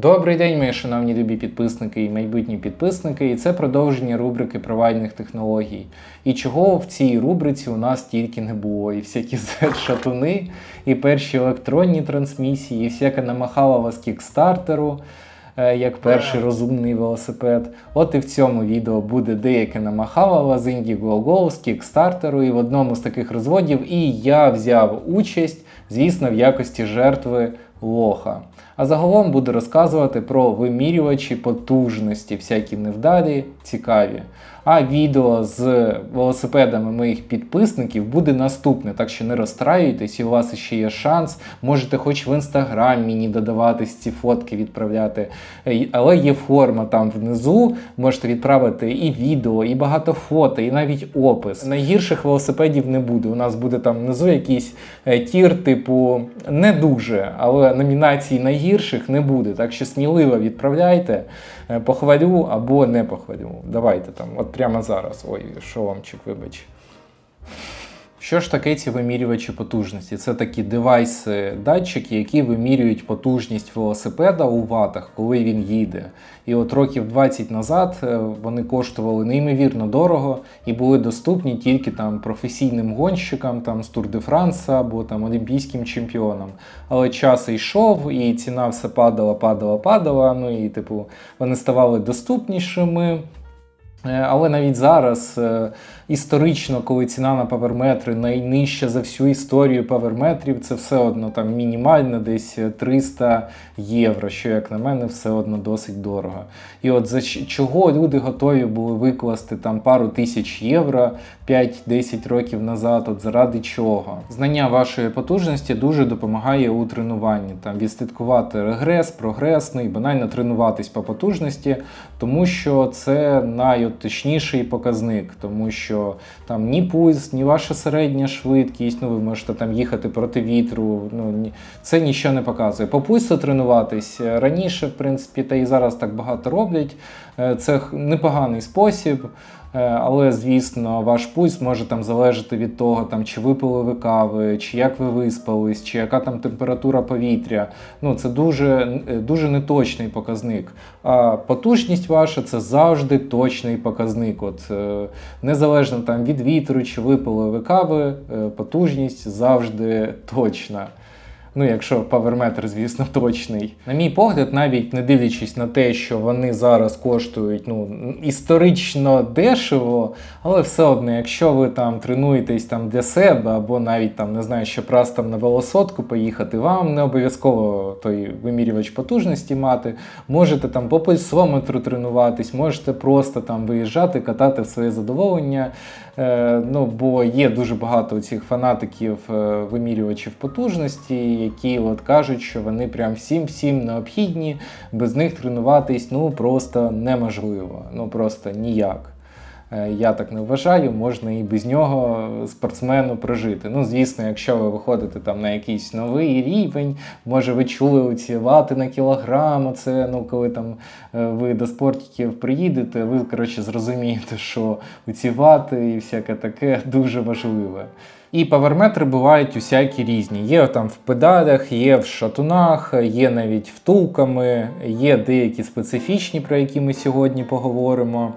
Добрий день, мої шановні любі підписники і майбутні підписники, і це продовження рубрики провайдних технологій. І чого в цій рубриці у нас тільки не було. І всякі Z-шатуни, і перші електронні трансмісії, і всяка намахалова з кікстартеру, е, як перший розумний велосипед. От і в цьому відео буде деяке намахалова з Indiegogo, з кікстартеру, і в одному з таких розводів і я взяв участь, звісно, в якості жертви лоха. А загалом буду розказувати про вимірювачі потужності, всякі невдалі, цікаві. А відео з велосипедами моїх підписників буде наступне, так що не розстраюйтесь, і у вас ще є шанс. Можете хоч в інстаграм мені додаватись ці фотки відправляти. Е, Але є форма там внизу. Можете відправити і відео, і багато фото, і навіть опис. Найгірших велосипедів не буде. У нас буде там внизу якийсь е, тір, типу, не дуже, але номінацій найгірших не буде. Так що сміливо відправляйте, похвалю або не похвалю. Давайте там, от прямо зараз. Ой, шоломчик, вибач. Що ж таке ці вимірювачі потужності? Це такі девайси, датчики, які вимірюють потужність велосипеда у ватах, коли він їде. І от років 20 назад е, вони коштували неймовірно дорого і були доступні тільки там професійним гонщикам там, з Тур де Франса або там олімпійським чемпіонам. Але час йшов, і ціна все падала, падала, падала. Ну і типу вони ставали доступнішими. Е, Але навіть зараз е, історично, коли ціна на паверметри найнижча за всю історію паверметрів, це все одно там мінімально десь 300 євро, що, як на мене, все одно досить дорого. І от за чого люди готові були викласти там пару тисяч євро 5-10 років назад, от заради чого? Знання вашої потужності дуже допомагає у тренуванні, там відслідкувати регрес, прогрес, ну і банально тренуватись по потужності, тому що це найточніший показник, тому що там ні пульс, ні ваша середня швидкість, ну ви можете там їхати проти вітру. Ну ні, це нічого не показує. По пульсу тренуватись е, раніше, в принципі, та і зараз так багато роблять. Е, Це непоганий спосіб. Е, Але, звісно, ваш пульс може там залежати від того, там, чи випили ви кави, чи як ви виспались, чи яка там температура повітря. Ну, це дуже, е, дуже неточний показник. А потужність ваша це завжди точний показник. От, е, незалежно там, від вітру, чи випили ви кави, потужність завжди точна. Ну, якщо паверметр, звісно, точний. На мій погляд, навіть не дивлячись на те, що вони зараз коштують ну, історично дешево, але все одно, якщо ви там тренуєтесь там для себе, або навіть там не знаю, щоб раз там на велосотку поїхати, вам не обов'язково той вимірювач потужності мати. Можете там по пульсометру тренуватись, можете просто там виїжджати, катати в своє задоволення. Е, ну, бо є дуже багато цих фанатиків е, вимірювачів потужності, які от кажуть, що вони прям всім-всім необхідні, без них тренуватись ну просто неможливо, ну просто ніяк. Е, Я так не вважаю, можна і без нього спортсмену прожити. Ну, звісно, якщо ви виходите там на якийсь новий рівень, може ви чули оці вати на кілограм, це ну коли там е, ви до спортиків приїдете, ви коротше зрозумієте, що ці вати і всяке таке дуже важливе. І паверметри бувають усякі різні. Є там в педалях, є в шатунах, є навіть втулками, є деякі специфічні, про які ми сьогодні поговоримо.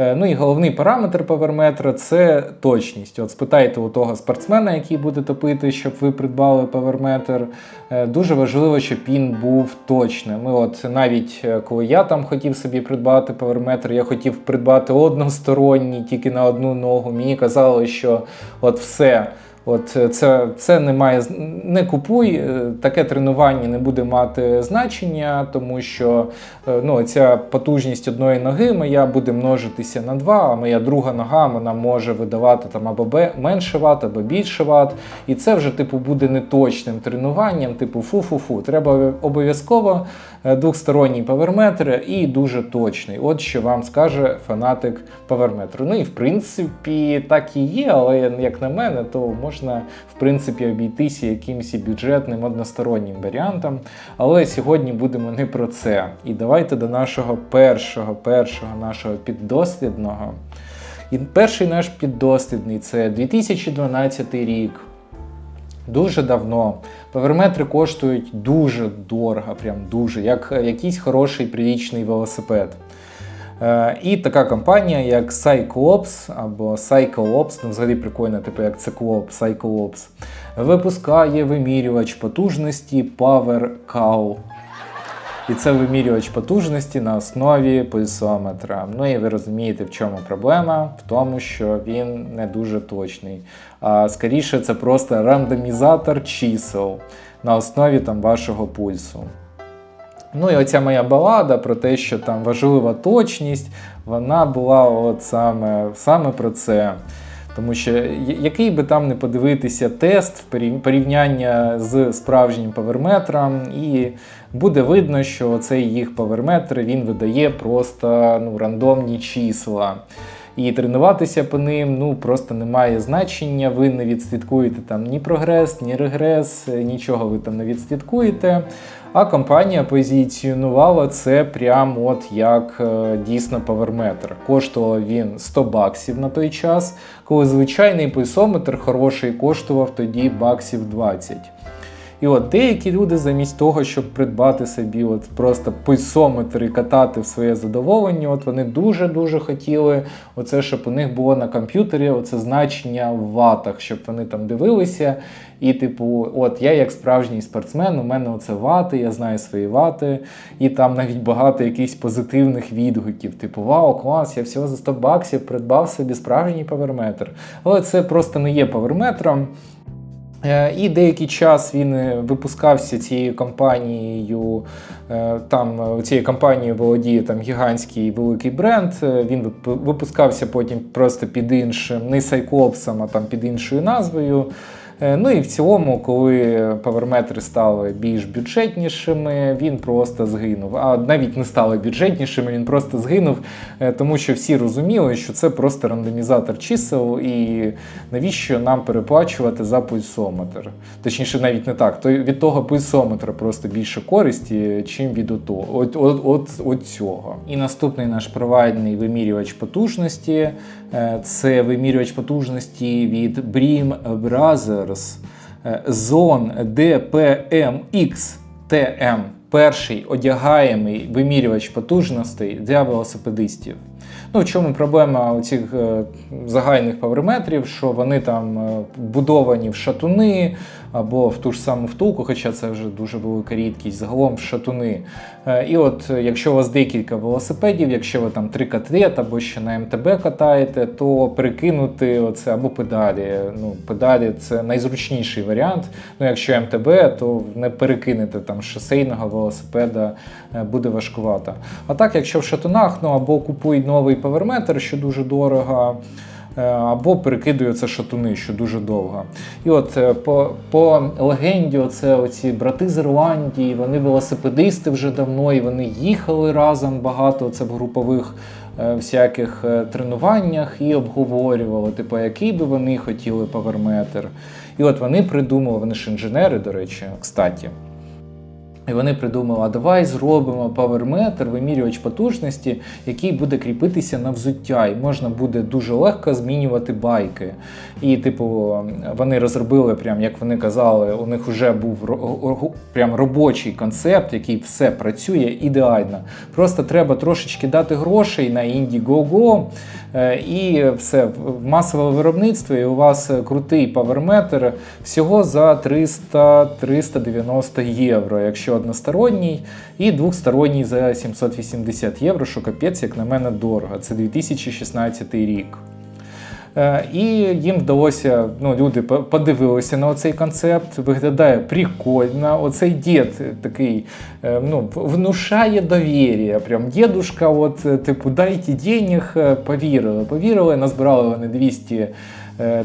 Е, Ну і головний параметр паверметра це точність. От спитайте у того спортсмена, який буде топити, щоб ви придбали паверметр. Е, Дуже важливо, щоб він був точним. Ми от навіть е, коли я там хотів собі придбати паверметр, я хотів придбати односторонній, тільки на одну ногу. Мені казали, що от все. От е, це, це не має не купуй, е, таке тренування не буде мати значення, тому що е, ну, ця потужність одної ноги моя буде множитися на два, а моя друга нога вона може видавати там або менше ват, або більше ват. І це вже типу буде неточним тренуванням, типу фу-фу-фу. Треба обов'язково двохсторонній паверметр і дуже точний. От що вам скаже фанатик паверметру. Ну і в принципі так і є, але як на мене, то можна в принципі обійтися якимось бюджетним одностороннім варіантом. Але сьогодні будемо не про це. І давайте до нашого першого, першого нашого піддослідного. І перший наш піддослідний це 2012 рік. дуже давно. Паверметри коштують дуже дорого, прям дуже, як е, якийсь хороший прилічний велосипед. Е, І така компанія, як Cyclops або Cyclops, ну взагалі прикольно, типу як циклоп, Cyclops, випускає вимірювач потужності PowerCow. І це вимірювач потужності на основі пульсометра. Ну і ви розумієте, в чому проблема? В тому, що він не дуже точний. А скоріше, це просто рандомізатор чисел на основі там вашого пульсу. Ну і оця моя балада про те, що там важлива точність, вона була от саме, саме про це. Тому що який би там не подивитися тест в порівняння з справжнім паверметром, і буде видно, що цей їх паверметр він видає просто ну, рандомні числа. І тренуватися по ним ну просто немає значення. Ви не відслідкуєте там ні прогрес, ні регрес, нічого ви там не відслідкуєте. А компанія позиціонувала це прямо от як е, дійсно паверметр. Коштував він 100 баксів на той час, коли звичайний пульсометр хороший коштував тоді баксів 20. І от деякі люди замість того, щоб придбати собі от просто пульсометр катати в своє задоволення, от вони дуже-дуже хотіли оце, щоб у них було на комп'ютері оце значення в ватах, щоб вони там дивилися. І, типу, от я як справжній спортсмен, у мене оце вати, я знаю свої вати, і там навіть багато якихось позитивних відгуків. Типу, вау, клас, я всього за 100 баксів придбав собі справжній паверметр. Але це просто не є паверметром. Е, І деякий час він е, випускався цією компанією. е, Там цією компанією володіє там гігантський великий бренд. Він випускався потім просто під іншим, не Сайклопсом, а там під іншою назвою. Е, Ну і в цілому, коли паверметри стали більш бюджетнішими, він просто згинув. А навіть не стали бюджетнішими, він просто згинув, е, тому що всі розуміли, що це просто рандомізатор чисел, і навіщо нам переплачувати за пульсометр? Точніше, навіть не так. То від того пульсометра просто більше користі, чим від ото, от, от, от, от цього. І наступний наш провайдний вимірювач потужності це вимірювач потужності від Brim Brothers е, Zone DPMX TM. Перший одягаємий вимірювач потужностей для велосипедистів. Ну, в чому проблема у цих е, загальних паверметрів, що вони там будовані в шатуни або в ту ж саму втулку, хоча це вже дуже велика рідкість, загалом в шатуни. Е, і от е, якщо у вас декілька велосипедів, якщо ви там три катлет або ще на МТБ катаєте, то перекинути оце або педалі. Ну, педалі це найзручніший варіант. Ну, якщо МТБ, то не перекинете там шосейного велосипеда е, буде важкувато. А так, якщо в шатунах, ну або купуй новий паверметр, що дуже дорого. Е, Або перекидує це шатуни, що дуже довго. І от е, по, по легенді, це оці брати з Ірландії, вони велосипедисти вже давно, і вони їхали разом багато. Це в групових е, всяких тренуваннях і обговорювали, типу, який би вони хотіли паверметр. І от вони придумали, вони ж інженери, до речі, кстаті. І вони придумали, а давай зробимо паверметр, вимірювач потужності, який буде кріпитися на взуття, і можна буде дуже легко змінювати байки. І, типу, вони розробили, прям як вони казали, у них вже був прям робочий концепт, який все працює ідеально. Просто треба трошечки дати грошей на Indiegogo, і все в виробництво, і у вас е, крутий паверметр всього за 300-390 євро, якщо односторонній, і двосторонній за 780 євро, що капець, як на мене, дорого. Це 2016 рік. Е, І їм вдалося, ну, люди подивилися на цей концепт, виглядає прикольно. Оцей дід такий е, ну, внушає довір'я. Прям дідушка, от, е, типу, дайте денег, повірили. Повірили, назбирали вони 200 е,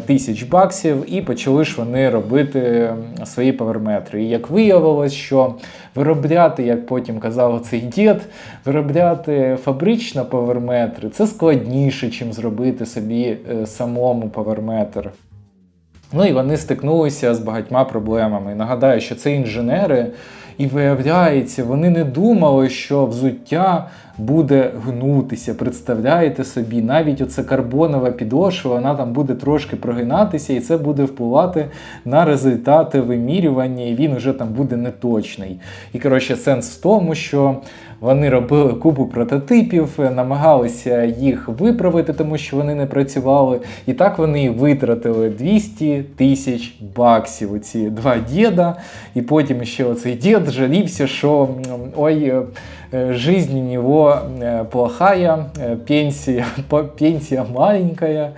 тисяч баксів, і почали ж вони робити свої паверметри. І як виявилось, що виробляти, як потім казав цей дід, виробляти фабрично паверметри це складніше, чим зробити собі е, самому паверметр. Ну і вони стикнулися з багатьма проблемами. Нагадаю, що це інженери, і виявляється, вони не думали, що взуття буде гнутися. Представляєте собі, навіть оце карбонова підошва, вона там буде трошки прогинатися, і це буде впливати на результати вимірювання, і він вже там буде неточний. І коротше, сенс в тому, що вони робили купу прототипів, намагалися їх виправити, тому що вони не працювали. І так вони витратили 200 тисяч баксів. Оці два діда. І потім ще оцей дід жалівся, що ой. е, э, жизнь у него э, плохая, э, пенсія, по- пенсія маленькая.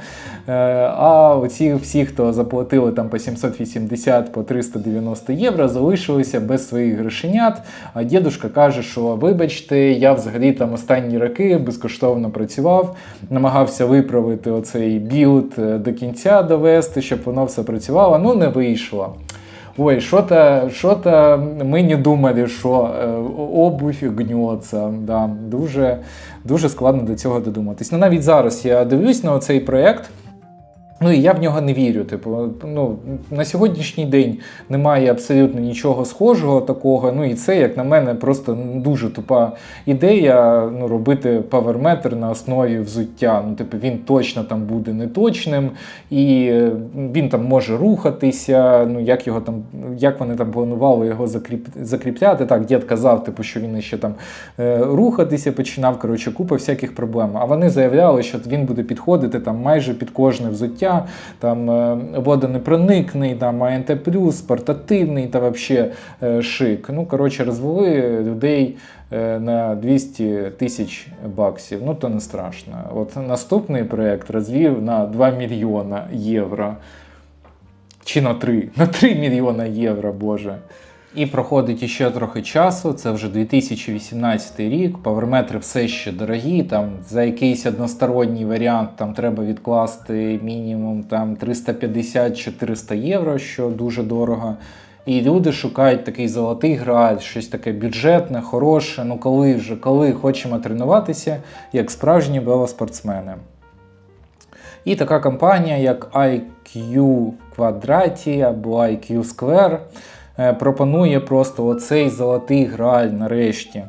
Е, А оці всі, хто заплатили там по 780, по 390 євро, залишилися без своїх грошенят. А дідушка каже, що вибачте, я взагалі там останні роки безкоштовно працював, намагався виправити оцей білд е, до кінця довести, щоб воно все працювало. Ну не вийшло. Ой, что-то что ми не думали, що е, обувь гнеться. Да, дуже, дуже складно до цього додуматись. Ну навіть зараз я дивлюсь на цей проект. Ну і я в нього не вірю. Типу, ну на сьогоднішній день немає абсолютно нічого схожого такого. Ну і це, як на мене, просто дуже тупа ідея ну, робити паверметр на основі взуття. Ну, типу, він точно там буде неточним, і е, він там може рухатися. Ну як його там, як вони там планували його закріп, закріпляти. Так, дід казав, типу, що він ще там е, рухатися починав. Коротше, купа всяких проблем. А вони заявляли, що він буде підходити там майже під кожне взуття там е, водонепроникний, там АНТ+, портативний та вообще е, шик. Ну, коротше, розвели людей е, на 200 тисяч баксів. Ну, то не страшно. От наступний проект розвів на 2 мільйона євро. Чи на 3? На 3 мільйона євро, боже. І проходить іще трохи часу, це вже 2018 рік. Паверметри все ще дорогі. Там за якийсь односторонній варіант там треба відкласти мінімум там 350-400 євро, що дуже дорого. І люди шукають такий золотий граль, щось таке бюджетне, хороше. Ну коли вже, коли хочемо тренуватися, як справжні велоспортсмени. І така компанія, як IQ квадраті або IQ Square, пропонує просто оцей золотий граль нарешті.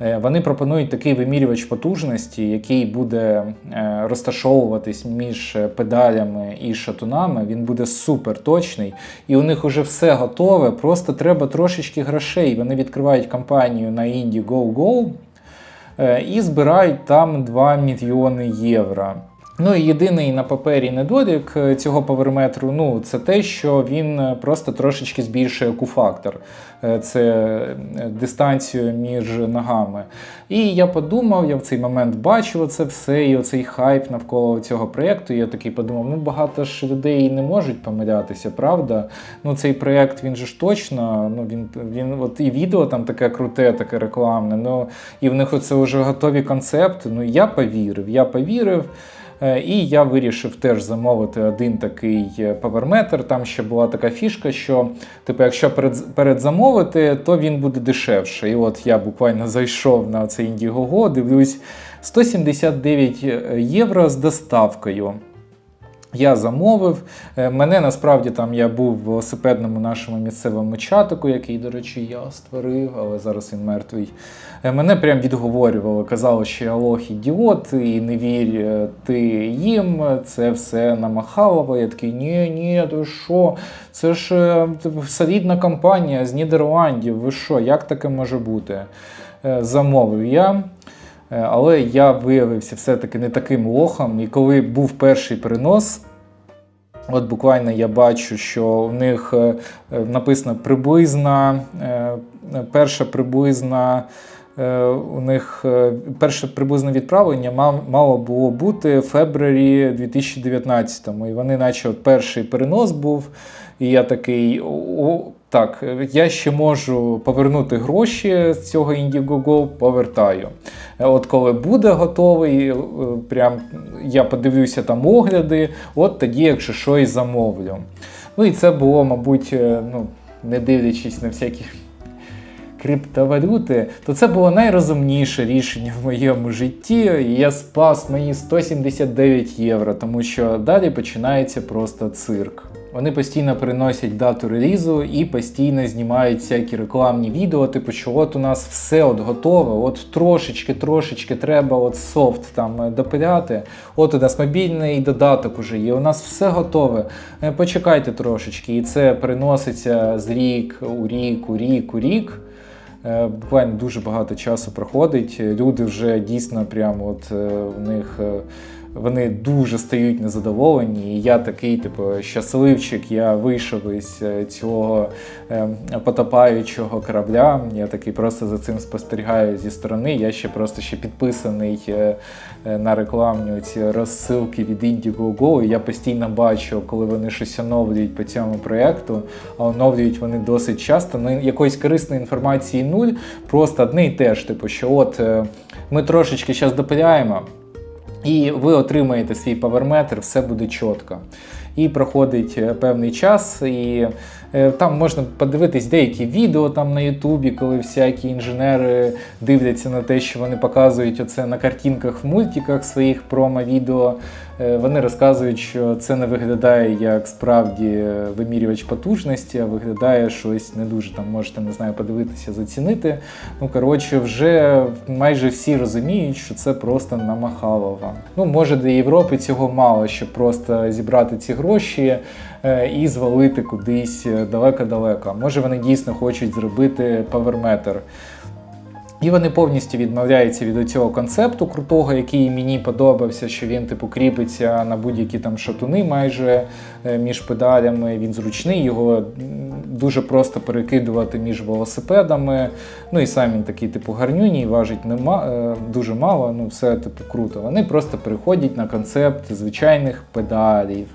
Е, Вони пропонують такий вимірювач потужності, який буде е, розташовуватись між е, педалями і шатунами. Він буде супер точний, і у них вже все готове. Просто треба трошечки грошей. Вони відкривають компанію на Indiegogo е, і збирають там 2 мільйони євро. Ну і єдиний на папері недолік е, цього паверметру, ну це те, що він е, просто трошечки збільшує Q-фактор. Е, Це дистанцію між ногами. І я подумав, я в цей момент бачив це все, і оцей хайп навколо цього проєкту. Я такий подумав: ну багато ж людей не можуть помилятися, правда? Ну цей проєкт він же ж точно. Ну він він от і відео там таке круте, таке рекламне. Ну і в них оце вже готові концепти. Ну я повірив, я повірив. Е, І я вирішив теж замовити один такий е, паверметр. Там ще була така фішка, що типу, якщо перед, передзамовити, то він буде дешевше. І от я буквально зайшов на цей Indiegogo, дивлюсь 179 євро з доставкою. Я замовив. Е, Мене насправді там я був в велосипедному нашому місцевому чатику, який, до речі, я створив, але зараз він мертвий. Е, Мене прям відговорювали, казали, що я лох ідіот, і не вірь е, ти їм, це все намахалово. Я такий, ні, ні, ти що? Це ж солідна компанія з Нідерландів. Ви що, як таке може бути? Замовив я. Е, Але я виявився все-таки не таким лохом. І коли був перший перенос, от буквально я бачу, що у них е, е, написано приблизна, перша приблизна. У них перше приблизне відправлення мало було бути в фебрарі 2019-му. І вони, наче, от перший перенос був, і я такий. Так, я ще можу повернути гроші з цього Indiegogo, повертаю. От коли буде готовий, е, прям я подивлюся там огляди, от тоді, якщо що, і замовлю. Ну і це було, мабуть, е, ну, не дивлячись на всякі криптовалюти, то це було найрозумніше рішення в моєму житті. І я спас мої 179 євро, тому що далі починається просто цирк. Вони постійно переносять дату релізу і постійно знімають всякі рекламні відео, типу, що от у нас все от готове, от трошечки, трошечки треба от софт там е, допиляти. От у нас мобільний додаток уже є, у нас все готове. Е, Почекайте трошечки, і це переноситься з рік у рік, у рік, у рік. Е, Буквально дуже багато часу проходить. Люди вже дійсно прямо от в них. Вони дуже стають незадоволені. І я такий, типу, щасливчик. Я вийшов із е, цього е, потопаючого корабля. Я такий просто за цим спостерігаю зі сторони. Я ще просто ще підписаний е, е, на рекламні ці розсилки від Indiegogo. І я постійно бачу, коли вони щось оновлюють по цьому проєкту, а оновлюють вони досить часто. Ну, якоїсь корисної інформації нуль, просто одне і те ж, типу, що от ми трошечки зараз допиляємо. І ви отримаєте свій паверметр, все буде чітко. І проходить е, певний час, і е, там можна подивитись деякі відео там на Ютубі, коли всякі інженери дивляться на те, що вони показують оце на картинках в мультиках своїх промо-відео. Е, Вони розказують, що це не виглядає як справді е, вимірювач потужності, а виглядає щось не дуже там можете не знаю, подивитися, зацінити. Ну коротше, вже майже всі розуміють, що це просто намахалово. Ну може для Європи цього мало, щоб просто зібрати ці гроші е, і звалити кудись далеко-далеко. Може вони дійсно хочуть зробити паверметр. І вони повністю відмовляються від цього концепту крутого, який мені подобався, що він типу кріпиться на будь-які там шатуни майже е, між педалями. Він зручний, його дуже просто перекидувати між велосипедами. Ну і сам він такий, типу, гарнюній, важить нема, е, дуже мало, ну все типу круто. Вони просто переходять на концепт звичайних педалів.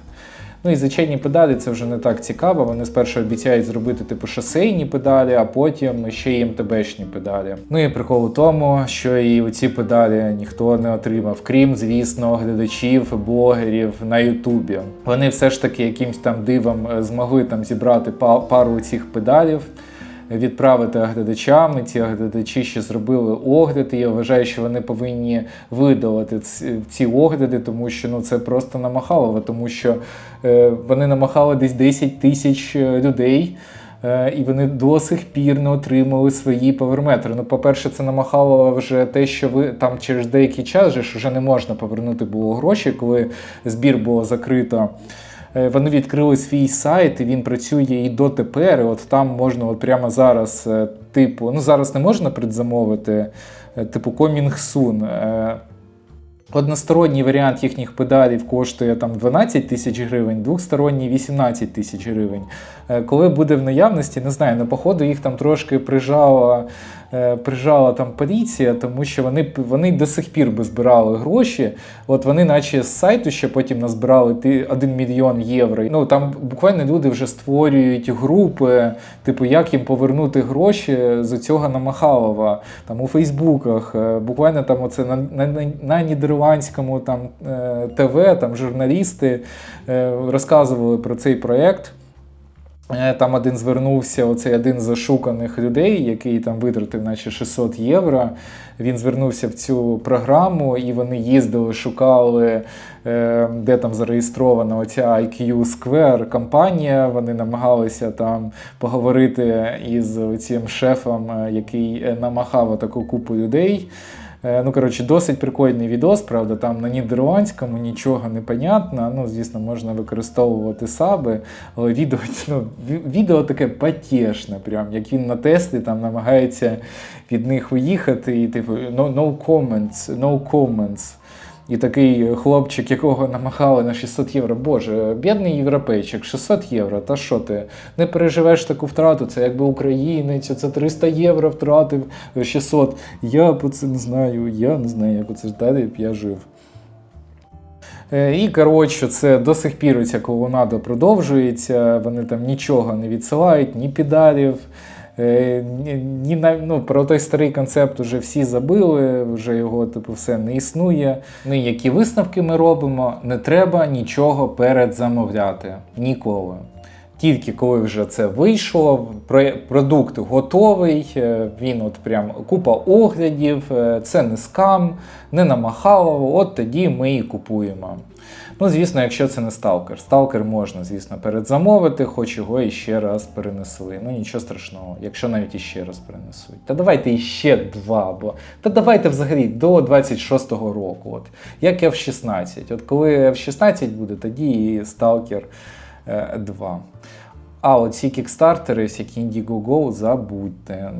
Ну і звичайні педалі це вже не так цікаво. Вони спершу обіцяють зробити типу шосейні педалі, а потім ще й МТБшні педалі. Ну і прикол у тому, що і оці педалі ніхто не отримав, крім, звісно, глядачів, блогерів на Ютубі. Вони все ж таки якимсь там дивом е, змогли там зібрати па- пару цих педалів. Відправити глядачам, і ці глядачі ще зробили огляди. Я вважаю, що вони повинні видалити ці, огляди, тому що ну це просто намахалово, тому що е, вони намахали десь 10 тисяч е, людей. е, І вони до сих пір не отримали свої паверметри. Ну, по-перше, це намахало вже те, що ви там через деякий час же ж вже не можна повернути було гроші, коли збір було закрито. Е, Вони відкрили свій сайт, і він працює і дотепер. І от там можна от прямо зараз, е, типу, ну зараз не можна предзамовити, е, типу Soon. Е, Односторонній варіант їхніх педалів коштує там 12 тисяч гривень, двохсторонній 18 тисяч гривень. Коли буде в наявності, не знаю, на походу їх там трошки прижала, е, прижала там поліція, тому що вони, вони до сих пір би збирали гроші. От вони, наче з сайту ще потім назбирали ти- 1 мільйон євро. Ну там буквально люди вже створюють групи, типу, як їм повернути гроші з цього намахалова там у Фейсбуках. Е, Буквально там оце на, на, на, на нідерландському там е, ТВ, там журналісти е, розказували про цей проєкт. Е, Там один звернувся, оцей один з зашуканих людей, який там витратив наче 600 євро. Він звернувся в цю програму, і вони їздили, шукали, е, де там зареєстрована оця IQ Square компанія. Вони намагалися там поговорити із цим шефом, е, який намахав таку купу людей. Е, Ну, коротше, досить прикольний відос, правда, там на нідерландському нічого не понятно. Ну, звісно, можна використовувати саби, але відео, ну, відео таке потішне, прям, як він на Теслі там намагається від них уїхати, і типу, no, no comments, no comments. І такий хлопчик, якого намахали на 600 євро. Боже, бідний європейчик, 600 євро. Та що ти? Не переживеш таку втрату, це якби українець, це 300 євро втратив 600. Я по це не знаю, я не знаю, як оце далі б я жив. Е, І коротше, це до сих пір ця колонада продовжується. Вони там нічого не відсилають, ні педалів. Е, Ні, ну, про той старий концепт вже всі забили, вже його типу все не існує. Ну і які висновки ми робимо? Не треба нічого передзамовляти. Ніколи. Тільки коли вже це вийшло, продукт готовий, е, він от прям купа оглядів, е, це не скам, не намахало, от тоді ми і купуємо. Ну, звісно, якщо це не сталкер. Сталкер можна, звісно, передзамовити, хоч його іще раз перенесли. Ну нічого страшного, якщо навіть іще раз перенесуть. Та давайте іще два, бо та давайте взагалі до 26-го року. От як F16. От коли F16 буде, тоді і е, 2. А оці кікстартери, всякі Indiegogo, забудьте.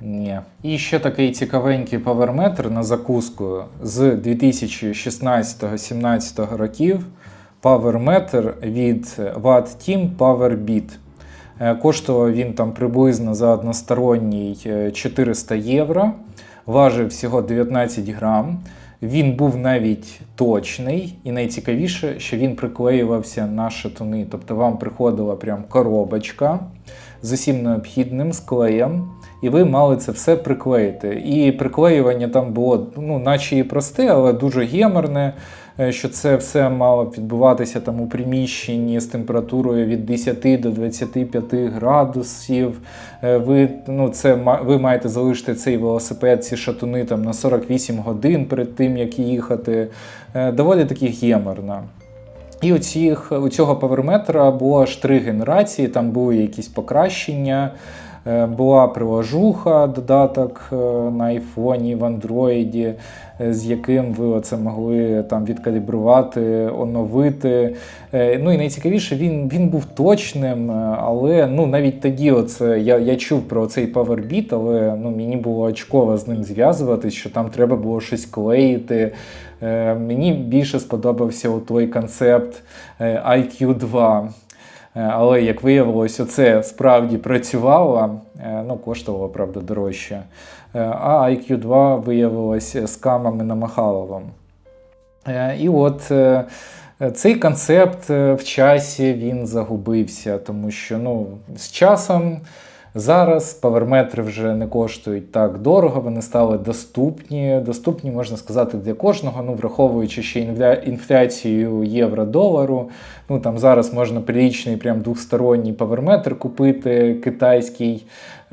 Ні. І ще такий цікавенький паверметр на закуску з 2016-17 років. Паверметр від Watt Team PowerBeat. Е, Коштував він там приблизно за односторонній е, 400 євро, важив всього 19 грам. Він був навіть точний, і найцікавіше, що він приклеювався на шатуни. Тобто вам приходила прям коробочка з усім необхідним з клеєм, і ви мали це все приклеїти. І приклеювання там було, ну, наче і просте, але дуже геморне. е, Що це все мало б відбуватися там у приміщенні з температурою від 10 до 25 градусів. Е, Ви, ну, це, ви маєте залишити цей велосипед, ці шатуни там на 48 годин перед тим, як їхати. Е, Доволі таки геморно. І у, цих, у цього паверметра було аж три генерації, там були якісь покращення. Е, Була приложуха, додаток е, на айфоні, в андроїді, е, з яким ви оце могли там відкалібрувати, оновити. Ну і найцікавіше, він, він був точним, але ну, навіть тоді оце, я, я чув про цей PowerBeat, але ну, мені було очково з ним зв'язуватись, що там треба було щось клеїти. Мені більше сподобався той концепт е, IQ2. Е, Але як виявилось, це справді працювало, Е, ну, коштувало, правда, дорожче. Е, А IQ2 виявилось скамами на Махаловом. Е, І от цей концепт в часі він загубився, тому що ну, з часом зараз паверметри вже не коштують так дорого, вони стали доступні. Доступні, можна сказати, для кожного, ну, враховуючи ще інфля- інфляцію євро-долару. Ну, там зараз можна прилічний прям двосторонній паверметр купити китайський,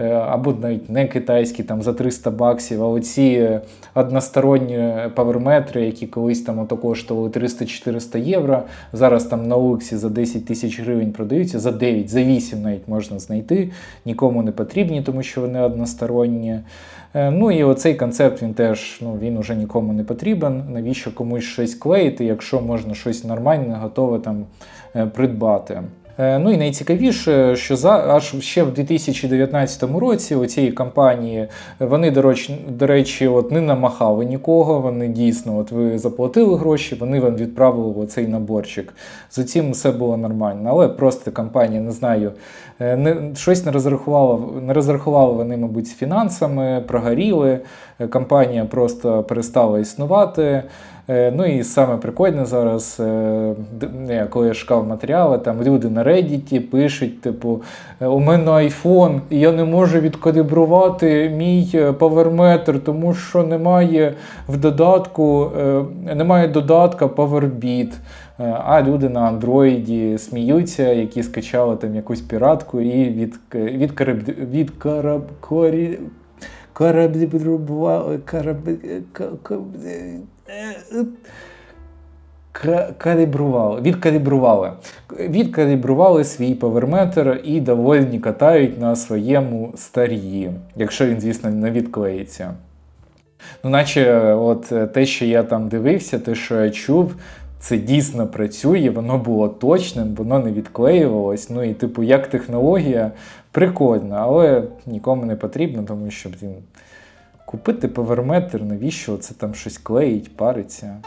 або навіть не китайський, там за 300 баксів. А оці е, односторонні паверметри, які колись там ото коштували 300-400 євро, зараз там на Олексі за 10 тисяч гривень продаються, за 9, за 8 навіть можна знайти. Нікому не потрібні, тому що вони односторонні. Е, Ну і оцей концепт він теж ну, він уже нікому не потрібен. Навіщо комусь щось клеїти, якщо можна щось нормальне, готове там е, придбати. Е, Ну і найцікавіше, що за аж ще в 2019 році у цієї компанії вони, до речі, до речі, от не намахали нікого. Вони дійсно, от ви заплатили гроші, вони вам відправили оцей наборчик. З цим все було нормально. Але просто компанія, не знаю, е, не, щось не розрахувала, не розрахували вони, мабуть, фінансами, прогоріли. Е, Компанія просто перестала існувати. Е, Ну і саме прикольне зараз, е, коли я шукав матеріали, там люди на Reddit пишуть, типу, «Е, у мене iPhone, і я не можу відкалібрувати мій паверметр, тому що немає в додатку, немає додатка PowerBeat. А люди на андроїді сміються, які скачали там якусь піратку і від, від, караб, від караб, корі, караб, ка- ка- е, е, ка- калібрували, відкалібрували. Відкалібрували свій паверметр і довольні катають на своєму старії, якщо він, звісно, не відклеїться. Ну, наче от е, те, що я там дивився, те, що я чув, це дійсно працює, воно було точним, воно не відклеювалось. Ну і, типу, як технологія прикольна, але нікому не потрібно, тому що блін, купити паверметр, навіщо це там щось клеїть, париться.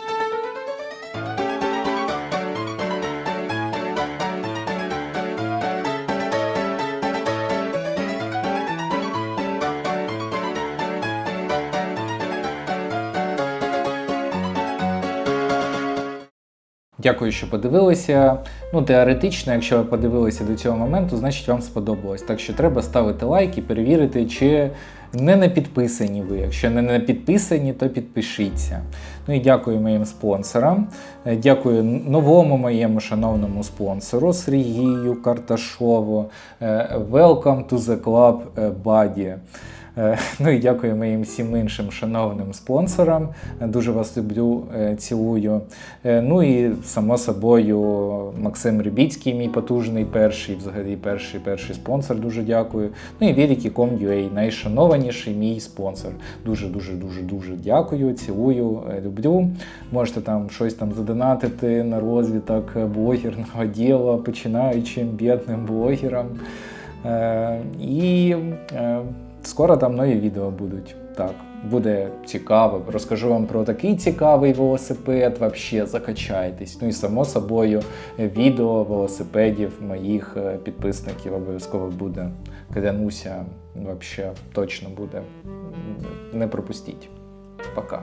Дякую, що подивилися. Ну, теоретично, якщо ви подивилися до цього моменту, значить вам сподобалось. Так що треба ставити лайк і перевірити, чи Не на підписані ви. Якщо не на підписані, то підпишіться. Ну і дякую моїм спонсорам. Е, Дякую новому моєму шановному спонсору Сергію Карташову. Е, Welcome to the club, е, buddy. Е, Ну і дякую моїм всім іншим шановним спонсорам. Дуже вас люблю, е, цілую. Е, Ну і само собою Максим Рибіцький, мій потужний перший, взагалі перший перший спонсор. Дуже дякую. Ну і Великий.com.ua, найшанованіший мій спонсор. Дуже дуже дуже дуже дякую, цілую, люблю. Можете там щось там задонатити на розвиток блогерного діла, починаючим бідним блогерам. І скоро там нові відео будуть. Так, буде цікаво. Розкажу вам про такий цікавий велосипед. Вообще закачайтесь. Ну і само собою відео велосипедів моїх е, підписників обов'язково буде. Клянуся, вообще точно буде. Не пропустіть. Пока.